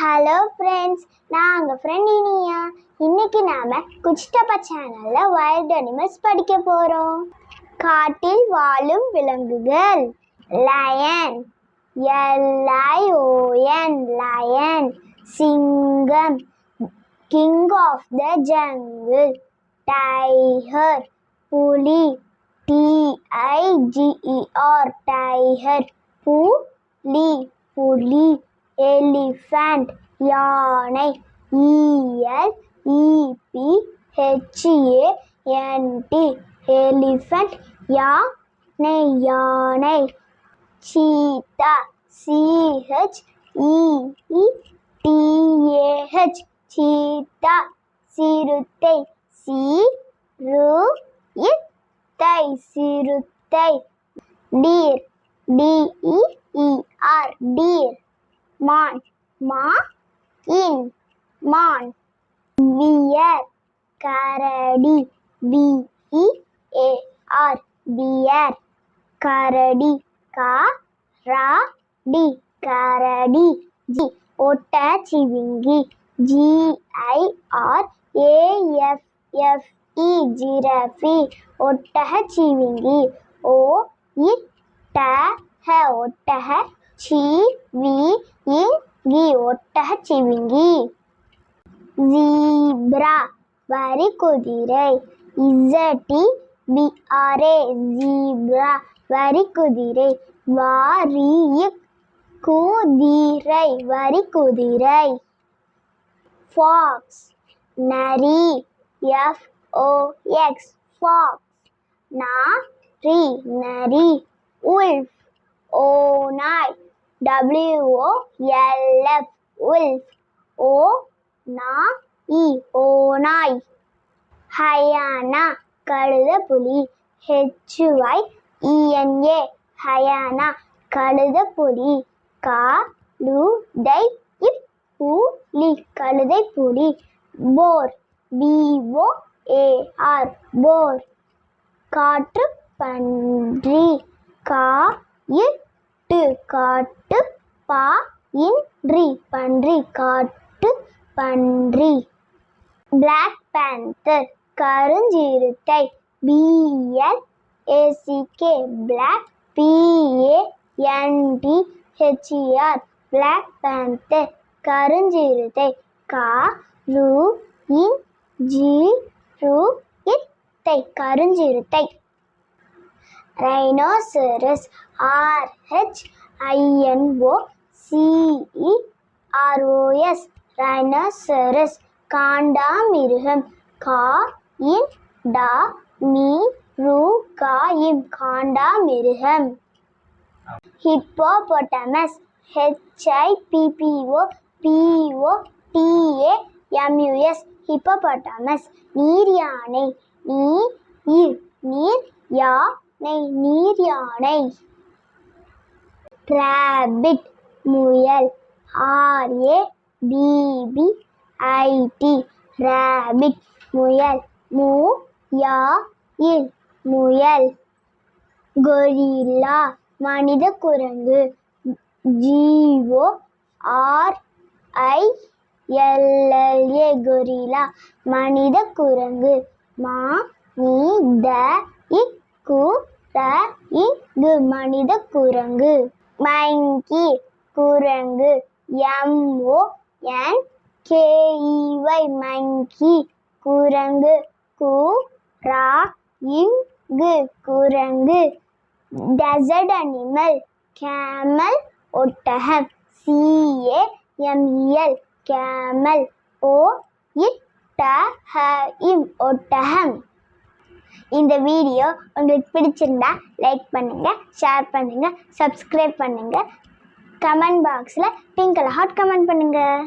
Hello friends நான் உங்கள் friend Iniya. இன்னைக்கு நாம குச்சிட்டப்பா சேனலில் வைல்ட் அனிமல்ஸ் படிக்க போகிறோம் காட்டில் வாழும் விலங்குகள். Lion L I O N lion சிங்கம். King of the jungle tiger புலி. T I G E R tiger புலி. புலி. எலிஃபண்ட் யானை E L E P H A N T elephant யானை யானை cheetah C H E E T A H cheetah சிறுத்தை சி ரு இத்தை சிறுத்தை டீர் டிஇஇஆர் டீர். மான். மா இன் மான். வியர். கரடி. பிஇ ஏஆர் பியர் கரடி. கா. ரா. டி. கரடி. G. ஒட்டச்சிவிங்கி G I R A F F E giraffe ஒட்டகச்சிவிங்கி ஓ. இட்ட ஹ. ஒட்டக சி. வி. இங்கி ஒட்டகச்சிவிங்கி ஜீப்ரா வரி குதிரை. இசட்டி பிஆர்ஏ ஜீப்ரா வரி குதிரை. வாரி குதிரை வரி குதிரை. ஃபாக்ஸ் நரி எஃப் ஓஎக்ஸ் ஃபாக்ஸ் நாரி நரி. உல்ஃப் ஓநாய். டபிள்யூஓஎல்எஃப் உல்ஃப் ஓ நா இ ஓ நாய் ஹயானா கழுத புலி. ஹெச்ஒய் இஎன்ஏ ஹயானா கழுத புலி கா லு தை இப் புலி. கழுதை புலி. போர் பிஓ ஏஆர் போர் காற்று பன்றி கா இட்டு காற்று பா இன்றி பன்றி காட்டு பன்றி. Black panther கருஞ்சிறுத்தை. B L A C K black P A N T H E R black panther கருஞ்சிறுத்தை. கா ரு இன் ஜி ரு இத்தை. கருஞ்சிறுத்தை. Rhinoceros R H I N O C E R O S rhinoceros காண்டாமிருகம் கா இன் டா மீ ரூ கா இம் காண்டாமிருகம். Hippopotamus H I P P O P O T A M U S hippopotamus நீர் யானை நீ இர் நீர் யானை நீர் யானை ரேபிட் முயல். ஆர்ஏ பிபி ஐடி ராபிட் முயல். மு யா இல். முயல். கொரில்லா மனித குரங்கு. G O R I L L A gorilla மனித குரங்கு. மா நீ த இக் கு இங்கு மனித குரங்கு. மங்கி குரங்கு எம்ஓ என் கேஇஒய் மங்கி. குரங்கு கு ரா இங்கு. குரங்கு டெசர்ட் அனிமல் கேமல் ஒட்டகம். C A M E L camel ஓ இட்ட ஹ இம் ஒட்டகம். இந்த வீடியோ உங்களுக்கு பிடிச்சிருந்தா லைக் பண்ணுங்கள் ஷேர் பண்ணுங்கள் சப்ஸ்கிரைப் பண்ணுங்கள் கமெண்ட் பாக்ஸில் பிங்க் கலர் ஹார்ட் கமெண்ட் பண்ணுங்கள்